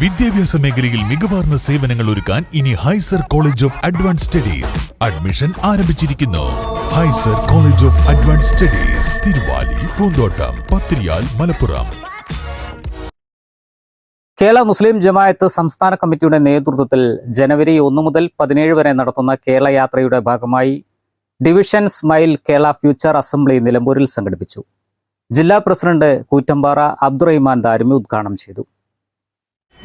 വിദ്യാഭ്യാസ മേഖലയിൽ മികവാർന്ന സേവനങ്ങൾ ഒരുക്കാൻ ഇനി Hyser college of advance studies admission ആരംഭിച്ചിരിക്കുന്നു. Hyser college of advance studies Thiruvali Poonthottam Pathiriyal Malappuram. Kerala മുസ്ലിം ജമായത്ത് സംസ്ഥാന കമ്മിറ്റിയുടെ നേതൃത്വത്തിൽ ജനുവരി ഒന്ന് മുതൽ പതിനേഴ് വരെ നടത്തുന്ന കേരള യാത്രയുടെ ഭാഗമായി division smile Kerala future assembly നിലമ്പൂരിൽ സംഘടിപ്പിച്ചു. ജില്ലാ പ്രസിഡന്റ് കൂറ്റമ്പാറ അബ്ദുറഹിമാൻ ദാരിമി ഉദ്ഘാടനം ചെയ്തു.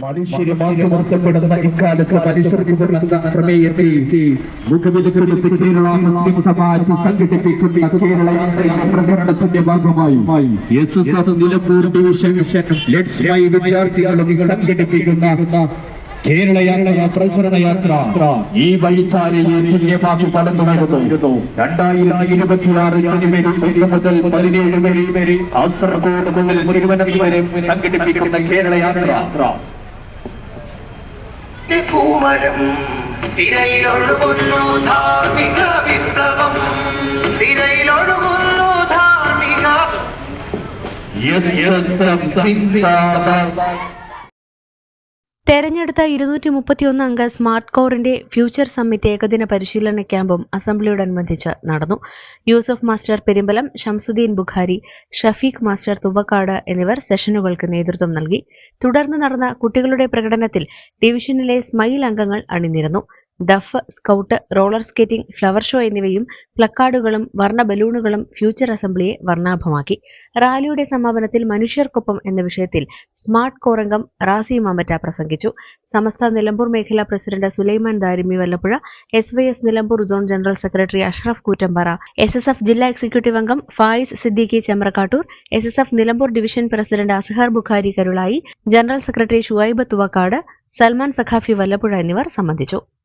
മനുഷ്യരെ മാറ്റിമർത്തപ്പെടുന്ന ഇക്കാലത്ത് മനുഷ്യർക്ക് വരുന്ന പ്രമേയത്തിൽ മുഖവിലക്കെടുത്ത് കേരള മുസ്ലിം സമാജ് സംഘടിപ്പിക്കുന്ന കേരള യാത്രയുടെ ഭാഗമായി എസ് എസ് ലെറ്റ്സ് മൈ വിദ്യാർത്ഥികളും സംഘടിപ്പിക്കുന്ന കേരള യാത്ര ഈ വഴിത്താരയെ തുല്യമാക്കി കടന്നു വരുന്നു. രണ്ടായിരത്തി ജനുവരി ഒന്ന് മുതൽ പതിനേഴ് വരെ കാസർഗോഡ് മുതൽ തിരുവനന്തപുരം സംഘടിപ്പിക്കുന്ന കേരള പൂമരം സിരയിലൊഴുകുന്നു ധാർമ്മിക വിപ്ലവം സിരയിലൊഴുകുന്നു ധാർമ്മിക എസ് സിന്ദാബാദ് തെരഞ്ഞെടുത്ത ഇരുന്നൂറ്റി മുപ്പത്തിയൊന്ന് അംഗ സ്മാർട്ട് കോറിന്റെ ഫ്യൂച്ചർ സമ്മിറ്റ് ഏകദിന പരിശീലന ക്യാമ്പും അസംബ്ലിയോടനുബന്ധിച്ച് നടന്നു. യൂസഫ് മാസ്റ്റർ പെരുമ്പലം ഷംസുദ്ദീൻ ബുഖാരി ഷഫീഖ് മാസ്റ്റർ തുവക്കാട് എന്നിവർ സെഷനുകൾക്ക് നേതൃത്വം നൽകി. തുടർന്ന് നടന്ന കുട്ടികളുടെ പ്രകടനത്തിൽ ഡിവിഷനിലെ സ്മൈൽ അംഗങ്ങൾ അണിനിരന്നു. ദഫ് scout roller skating flower show എന്നിവയും പ്ലക്കാർഡുകളും വർണ ബലൂണുകളും ഫ്യൂച്ചർ അസംബ്ലിയെ വർണാഭമാക്കി. റാലിയുടെ സമാപനത്തിൽ മനുഷ്യർക്കൊപ്പം എന്ന വിഷയത്തിൽ സ്മാർട്ട് കോറംഗം റാസി മാമറ്റ പ്രസംഗിച്ചു. സമസ്ത നിലമ്പൂർ മേഖലാ president Sulaiman Darimi Vallappuzha S Y S Nilambur zone general secretary Ashraf Koottampara S S F ജില്ലാ എക്സിക്യൂട്ടീവ് അംഗം Fayis Siddiqui Chemrakkattur S S F Nilambur division president Azhar Bukhari Karulai general secretary Shuaib Thuvakkad Salman Sakhafi Vallappuzha എന്നിവർ സംബന്ധിച്ചു.